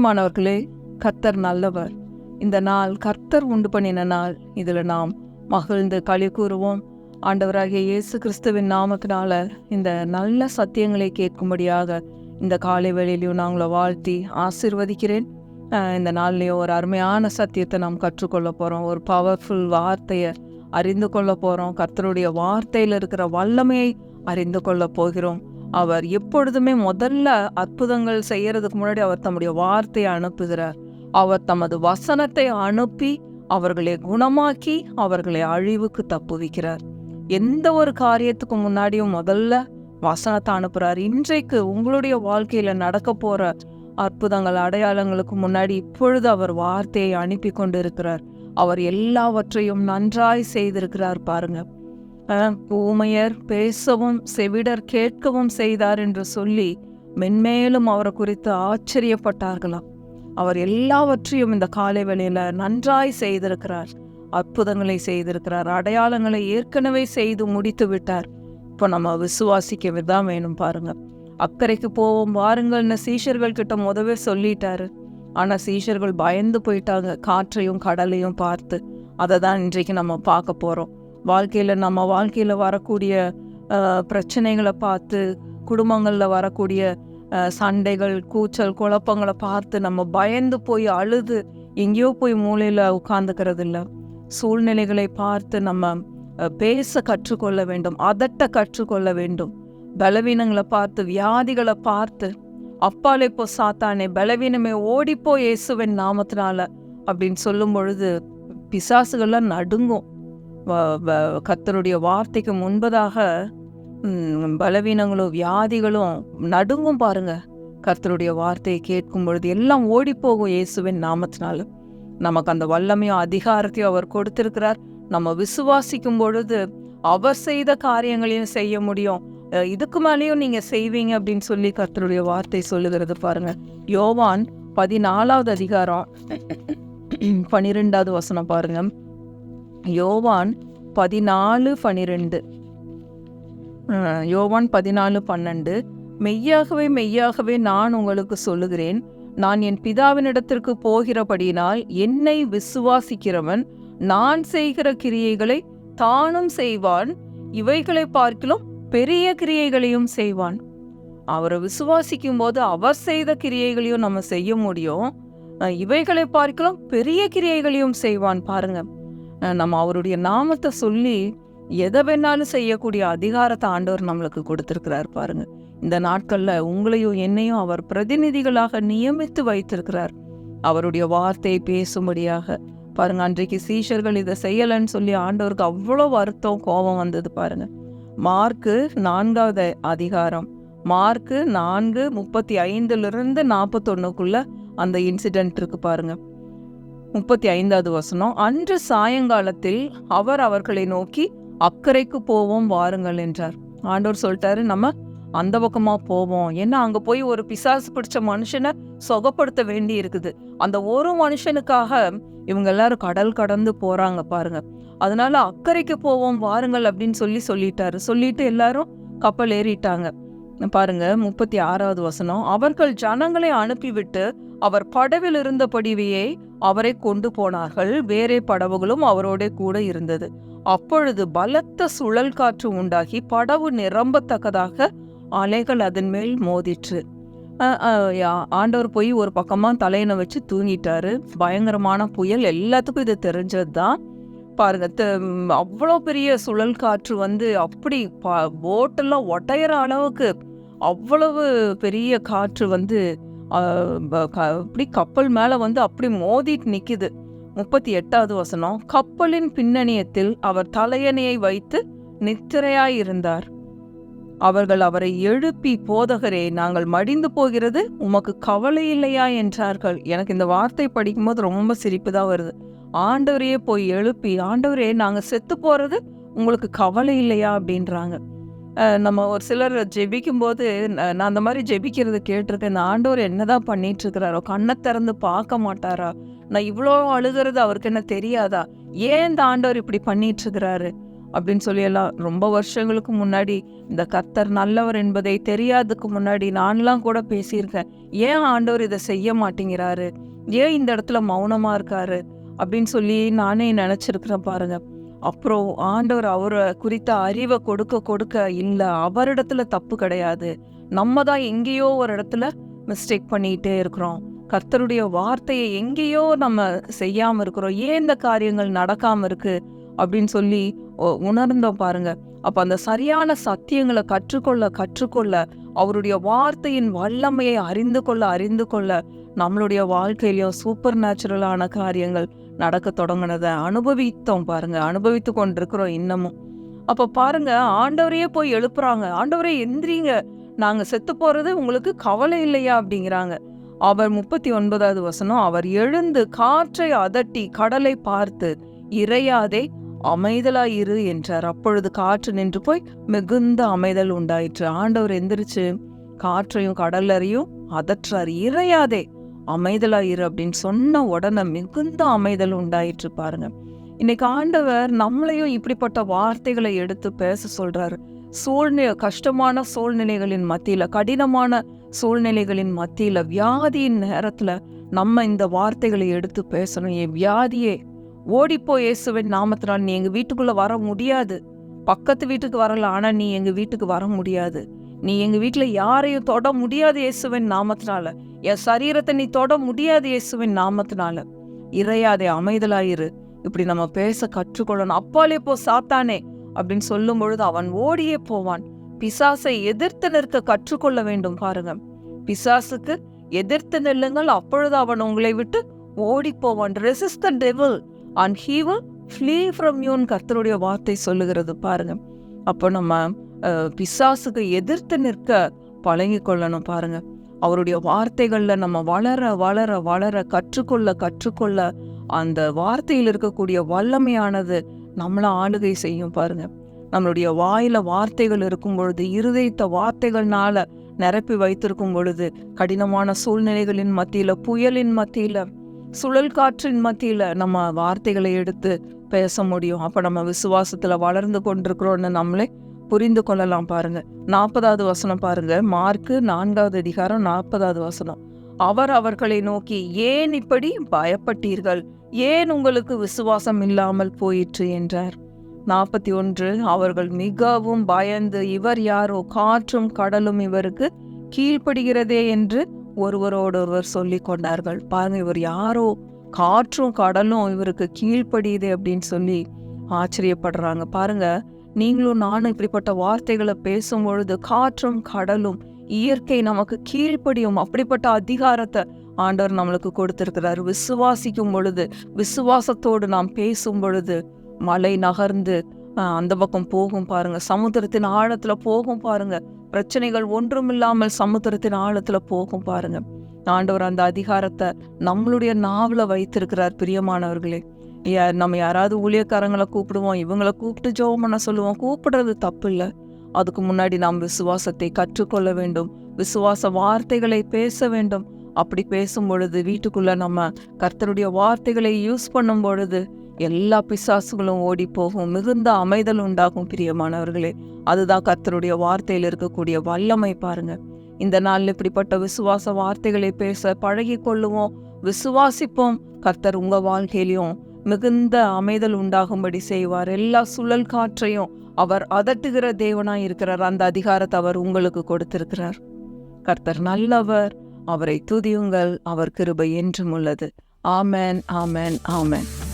பிரியமானவர்களே கர்த்தர் நல்லவர். இந்த நாள் கர்த்தர் உண்டு பண்ணின நாள். இதில் நாம் மகிழ்ந்து களி கூறுவோம். ஆண்டவராகிய இயேசு கிறிஸ்துவின் நாமத்தினால இந்த நல்ல சத்தியங்களை கேட்கும்படியாக இந்த காலை வேளையிலையும் நாங்களை வாழ்த்தி ஆசிர்வதிக்கிறேன். இந்த நாள்லேயும் ஒரு அருமையான சத்தியத்தை நாம் கற்றுக்கொள்ள போகிறோம் ஒரு பவர்ஃபுல் வார்த்தையை அறிந்து கொள்ள போகிறோம் கர்த்தருடைய வார்த்தையில் இருக்கிற வல்லமையை அறிந்து கொள்ள போகிறோம். அவர் எப்பொழுதுமே முதல்ல அற்புதங்கள் செய்யறதுக்கு முன்னாடி அவர் தம்முடைய வார்த்தையை அனுப்புகிறார். அவர் தமது வசனத்தை அனுப்பி அவர்களை குணமாக்கி அவர்களை அழிவுக்கு தப்புவிக்கிறார். எந்த ஒரு காரியத்துக்கு முன்னாடியும் முதல்ல வசனத்தை அனுப்புகிறார். இன்றைக்கு உங்களுடைய வாழ்க்கையில நடக்க போற அற்புதங்கள் அடையாளங்களுக்கு முன்னாடி இப்பொழுது அவர் வார்த்தையை அனுப்பி கொண்டிருக்கிறார். அவர் எல்லாவற்றையும் நன்றாய் செய்திருக்கிறார் பாருங்க. ஊமையர் பேசவும் செவிடர் கேட்கவும் செய்தார் என்று சொல்லி மென்மேலும் அவரை குறித்து ஆச்சரியப்பட்டார்களாம். அவர் எல்லாவற்றையும் இந்த காலை வேளையில் நன்றாய் செய்திருக்கிறார். அற்புதங்களை செய்திருக்கிறார். அடையாளங்களை ஏற்கனவே செய்து முடித்து விட்டார். இப்போ நம்ம விசுவாசிக்க தான் வேணும் பாருங்க. அக்கறைக்கு போவோம் வாருங்கள்னு சீஷர்கள் கிட்ட முதவே சொல்லிட்டாரு. ஆனா சீஷர்கள் பயந்து போயிட்டாங்க. காற்றையும் கடலையும் பார்த்து. அதை தான் இன்றைக்கு நம்ம பார்க்க போறோம். வாழ்க்கையில நம்ம வாழ்க்கையில வரக்கூடிய பிரச்சனைகளை பார்த்து குடும்பங்கள்ல வரக்கூடிய சண்டைகள் கூச்சல் குழப்பங்களை பார்த்து நம்ம பயந்து போய் அழுது எங்கேயோ போய் மூலையில உட்காந்துக்கிறது இல்ல சூழ்நிலைகளை பார்த்து நம்ம பேச கற்றுக்கொள்ள வேண்டும் அதட்ட கற்றுக்கொள்ள வேண்டும். பலவீனங்களை பார்த்து வியாதிகளை பார்த்து அப்பாலே போ சாத்தானே பலவீனமே ஓடிப்போ இயேசுவின் நாமத்தினால அப்படின்னு சொல்லும் பொழுது பிசாசுகள்லாம் நடுங்கும். வ- வ- கர்த்தருடைய வார்த்தைக்கு முன்பதாக பலவீனங்களும் வியாதிகளும் நடுங்கும் பாருங்க. கர்த்தருடைய வார்த்தையை கேட்கும் பொழுது எல்லாம் ஓடிப்போகும் இயேசுவின் நாமத்தினால. நமக்கு அந்த வல்லமையும் அதிகாரத்தையும் அவர் கொடுத்திருக்கிறார். நம்ம விசுவாசிக்கும் பொழுது அவர் செய்த காரியங்களையும் செய்ய முடியும். இதுக்கு மேலேயும் நீங்க செய்வீங்க அப்படின்னு சொல்லி கர்த்தருடைய வார்த்தை சொல்லுகிறது பாருங்க. யோவான் பதினாலாவது அதிகாரம் பனிரெண்டாவது வசனம் பாருங்க. யோவான் பதினாலு பனிரெண்டு. யோவான் பதினாலு பன்னெண்டு. மெய்யாகவே மெய்யாகவே நான் உங்களுக்கு சொல்லுகிறேன். நான் என் பிதாவினிடத்திற்கு போகிறபடியினால் என்னை விசுவாசிக்கிறவன் நான் செய்கிற கிரியைகளை தானும் செய்வான். இவைகளை பார்க்கிலும் பெரிய கிரியைகளையும் செய்வான். அவரை விசுவாசிக்கும் போது அவர் செய்த கிரியைகளையும் நம்ம செய்ய முடியும். இவைகளை பார்க்கலாம் பெரிய கிரியைகளையும் செய்வான். பாருங்க. நம்ம அவருடைய நாமத்தை சொல்லி எதை வேணாலும் செய்யக்கூடிய அதிகாரத்தை ஆண்டவர் நம்மளுக்கு கொடுத்துருக்கிறார் பாருங்க. இந்த நாட்களில் உங்களையும் என்னையும் அவர் பிரதிநிதிகளாக நியமித்து வைத்திருக்கிறார். அவருடைய வார்த்தையை பேசும்படியாக. பாருங்க அன்றைக்கு சீஷர்கள் இதை செய்யலைன்னு சொல்லி ஆண்டவருக்கு அவ்வளோ வருத்தம் கோபம் வந்தது பாருங்க. மார்க்கு நான்காவது அதிகாரம். மார்க்கு நான்கு முப்பத்தி ஐந்துலேருந்து நாற்பத்தொன்னுக்குள்ள அந்த இன்சிடென்ட் இருக்கு பாருங்கள் முப்பத்தி ஐந்தாவது வசனம் அன்று சாயங்காலத்தில் அவர் அவர்களை நோக்கி அக்கறைக்கு போவோம் வாருங்கள் என்றார். ஆண்டவர் சொல்லிட்டாரு நம்ம அந்த பக்கமா போவோம். ஏன்னா அங்க போய் ஒரு பிசாசு பிடிச்ச மனுஷனை சொகப்படுத்த வேண்டி இருக்குது. அந்த ஒரு மனுஷனுக்காக இவங்க எல்லாரும் கடல் கடந்து போறாங்க பாருங்க. அதனால அக்கறைக்கு போவோம் வாருங்கள் அப்படின்னு சொல்லி சொல்லிட்டாரு. சொல்லிட்டு எல்லாரும் கப்பல் ஏறிட்டாங்க. பாருங்க முப்பத்தி ஆறாவது வசனம் அவர்கள் ஜனங்களை அனுப்பிவிட்டு அவர் படவில் இருந்தபடியே அவரை கொண்டு போனார்கள். வேறே படவுகளும் அவரோட கூட இருந்தது. அப்பொழுது பலத்த சுழல் காற்று உண்டாகி படவு நிரம்பத்தக்கதாக அலைகள் அதன் மேல் மோதிற்று. யா- ஆண்டவர் போய் ஒரு பக்கமாக தலையணை வச்சு தூங்கிட்டாரு. பயங்கரமான புயல் எல்லாத்துக்கும் இது தெரிஞ்சது தான் பாருங்க அவ்வளோ பெரிய சுழல் காற்று வந்து அப்படி ப- போட்டெல்லாம் ஒட்டையிற அளவுக்கு அவ்வளவு பெரிய காற்று வந்து அப்படி கப்பல் மேலே வந்து அப்படி மோதிட்டு நிற்கிது முப்பத்தி எட்டாவது வசனம். கப்பலின் பின்னணியத்தில் அவர் தலையணையை வைத்து நித்திரையாயிருந்தார் அவர்கள் அவரை எழுப்பி போதகரே நாங்கள் மடிந்து போகிறது உமக்கு கவலை இல்லையா? என்றார்கள். எனக்கு இந்த வார்த்தை படிக்கும்போது ரொம்ப சிரிப்பு தான் வருது. ஆண்டவரையே போய் எழுப்பி ஆண்டவரே நாங்கள் செத்து போகிறது உங்களுக்கு கவலை இல்லையா? அப்படின்றாங்க. நம்ம ஒரு சிலர் ஜெபிக்கும் போது நான் அந்த மாதிரி ஜெபிக்கிறது கேட்டிருக்கேன். இந்த ஆண்டவர் என்னதான் பண்ணிட்டு இருக்கிறாரோ கண்ணை திறந்து பார்க்க மாட்டாரா? நான் இவ்வளோ அழுகிறது அவருக்கு என்ன தெரியாதா? ஏன் இந்த ஆண்டவர் இப்படி பண்ணிட்டு இருக்கிறாரு அப்படின்னு சொல்லி எல்லாம் ரொம்ப வருஷங்களுக்கு முன்னாடி இந்த கர்த்தர் நல்லவர் என்பதை தெரியாததுக்கு முன்னாடி நான்லாம் கூட பேசியிருக்கேன். ஏன் ஆண்டவர் இதை செய்ய மாட்டேங்கிறாரு? ஏன் இந்த இடத்துல மௌனமாக இருக்காரு? அப்படின்னு சொல்லி நானே நினச்சிருக்கிறேன் பாருங்க. அப்புறம் ஆண்டவர் அவரை குறித்த அறிவை கொடுக்க கொடுக்க இல்லை அவரிடத்துல தப்பு கிடையாது. நம்ம தான் எங்கேயோ ஒரு இடத்துல மிஸ்டேக் பண்ணிட்டே இருக்கிறோம். கர்த்தருடைய வார்த்தையை எங்கேயோ நம்ம செய்யாம இருக்கிறோம். ஏன் இந்த காரியங்கள் நடக்காம இருக்கு? அப்படின்னு சொல்லி உணர்ந்தோம் பாருங்க. அப்ப அந்த சரியான சத்தியங்களை கற்றுக்கொள்ள கற்றுக்கொள்ள அவருடைய வார்த்தையின் வல்லமையை அறிந்து கொள்ள அறிந்து கொள்ள நம்மளுடைய வாழ்க்கையிலையும் சூப்பர் நேச்சுரலான காரியங்கள் நடக்க தொடங்கினதை அனுபவித்தோம் பாருங்க. அனுபவித்து கொண்டிருக்கிறோம் இன்னமும். அப்ப பாருங்க ஆண்டவரையே போய் எழுப்புறாங்க. ஆண்டவரே எந்திரிங்க. நாங்க செத்து போறது உங்களுக்கு கவலை இல்லையா? அப்படிங்கிறாங்க. அவர் முப்பத்தி ஒன்பதாவது வசனம் அவர் எழுந்து காற்றை அதட்டி கடலை பார்த்து இறையாதே அமைதலாயிரு என்றார். அப்பொழுது காற்று நின்று போய் மிகுந்த அமைதல் உண்டாயிற்று. ஆண்டவர் எந்திரிச்சு காற்றையும் கடலரையும் அதற்றார். இறையாதே அமைதலாயிரு அப்படின்னு சொன்ன உடனே மிகுந்த அமைதல் உண்டாயிற்று பாருங்க. இன்னைக்கு ஆண்டவர் நம்மளையும் இப்படிப்பட்ட வார்த்தைகளை எடுத்து பேச சொல்றாரு. சூழ்நிலை கஷ்டமான சூழ்நிலைகளின் மத்தியில கடினமான சூழ்நிலைகளின் மத்தியில வியாதியின் நேரத்துல நம்ம இந்த வார்த்தைகளை எடுத்து பேசணும். என் வியாதியே ஓடிப்போ இயேசுவின் நாமத்தினால். நீ எங்க வீட்டுக்குள்ள வர முடியாது. பக்கத்து வீட்டுக்கு வரல ஆனா நீ எங்க வீட்டுக்கு வர முடியாது. நீ எங்க வீட்டுல யாரையும் தொட முடியாது இயேசுவின் நாமத்தினால. என் சரீரத்தை நீ தொட முடியாது இயேசுவின் நாமத்தினால. இறையாதே அமைதலாயிரு. இப்படி நம்ம பேச கற்றுக்கொள்ளணும். அப்பாலே போ சாத்தானே அப்படின்னு சொல்லும் பொழுது அவன் ஓடியே போவான். பிசாசை எதிர்த்து நிற்க கற்றுக்கொள்ள வேண்டும் பாருங்க. பிசாசுக்கு எதிர்த்து நில்லுங்கள். அப்பொழுது அவன் உங்களை விட்டு ஓடி போவான். Resist the devil and he will flee from you கர்த்தருடைய வார்த்தை சொல்லுகிறது பாருங்க. அப்போ நம்ம பிசாசுக்கு எதிர்த்து நிற்க பழகி கொள்ளணும் பாருங்க. அவருடைய வார்த்தைகள்ல நம்ம வளர வளர வளர கற்றுக்கொள்ள கற்றுக்கொள்ள அந்த வார்த்தையில் இருக்கக்கூடிய வல்லமையானது நம்மள ஆளுகை செய்யும் பாருங்க. நம்மளுடைய வாயில வார்த்தைகள் இருக்கும் பொழுது இருதயத்த வார்த்தைகள்னால நிரப்பி வைத்திருக்கும் பொழுது கடினமான சூழ்நிலைகளின் மத்தியில புயலின் மத்தியில சுழல் காற்றின் மத்தியில நம்ம வார்த்தைகளை எடுத்து பேச முடியும். அப்ப நம்ம விசுவாசத்துல வளர்ந்து கொண்டிருக்கிறோம்னு நம்மளே புரிந்து கொள்ளலாம் பாருங்க. நாற்பதாவது வசனம் பாருங்க. மார்க்கு நான்காவது அதிகாரம் நாற்பதாவது வசனம். அவர் அவர்களை நோக்கி ஏன் இப்படி பயப்பட்டீர்கள்? ஏன் உங்களுக்கு விசுவாசம் இல்லாமல் போயிற்று? என்றார். நாற்பத்தி ஒன்று அவர்கள் மிகவும் பயந்து இவர் யாரோ? காற்றும் கடலும் இவருக்கு கீழ்ப்படுகிறதே என்று ஒருவரோடொருவர் சொல்லிக் கொண்டார்கள். பாருங்க இவர் யாரோ? காற்றும் கடலும் இவருக்கு கீழ்ப்படியுது அப்படின்னு சொல்லி ஆச்சரியப்படுறாங்க. பாருங்க நீங்களும் நானும் இப்படிப்பட்ட வார்த்தைகளை பேசும் பொழுது காற்றும் கடலும் இயற்கை நமக்கு கீழ்ப்படியும் அப்படிப்பட்ட அதிகாரத்தை ஆண்டவர் நம்மளுக்கு கொடுத்திருக்கிறார். விசுவாசிக்கும் பொழுது விசுவாசத்தோடு நாம் பேசும் பொழுது மலை நகர்ந்து அந்த பக்கம் போகும் பாருங்க. சமுத்திரத்தின் ஆழத்துல போகும் பாருங்க. பிரச்சனைகள் ஒன்றுமில்லாமல் சமுத்திரத்தின் ஆழத்துல போகும் பாருங்க. ஆண்டவர் அந்த அதிகாரத்தை நம்மளுடைய நாவல வைத்திருக்கிறார் பிரியமானவர்களே. நம்ம யாராவது ஊழியக்காரங்களை கூப்பிடுவோம் இவங்களை கூப்பிட்டு ஜோம் பண்ண சொல்லுவோம். கூப்பிடுறது தப்பு இல்லை. அதுக்கு முன்னாடி நாம் விசுவாசத்தை கற்றுக்கொள்ள வேண்டும். விசுவாச வார்த்தைகளை பேச வேண்டும். அப்படி பேசும் பொழுது வீட்டுக்குள்ளே நம்ம கர்த்தருடைய வார்த்தைகளை யூஸ் பண்ணும் பொழுது எல்லா பிசாசுகளும் ஓடி போகும் மிகுந்த அமைதல் உண்டாகும் பிரியமானவர்களே. அதுதான் கர்த்தருடைய வார்த்தையில் இருக்கக்கூடிய வல்லமை பாருங்க. இந்த நாளில் இப்படிப்பட்ட விசுவாச வார்த்தைகளை பேச பழகி கொள்ளுவோம் விசுவாசிப்போம். கர்த்தர் உங்கள் வாழ்க்கையிலையும் மிகுந்த அமைதல் உண்டாகும்படி செய்வார். எல்லா சுழல் காற்றையும் அவர் அதட்டுகிற தேவனாய் இருக்கிறார். அந்த அதிகாரத்தை அவர் உங்களுக்கு கொடுத்திருக்கிறார். கர்த்தர் நல்லவர். அவரை துதியுங்கள். அவர் கிருபை என்றும் உள்ளது. ஆமேன் ஆமேன் ஆமேன்.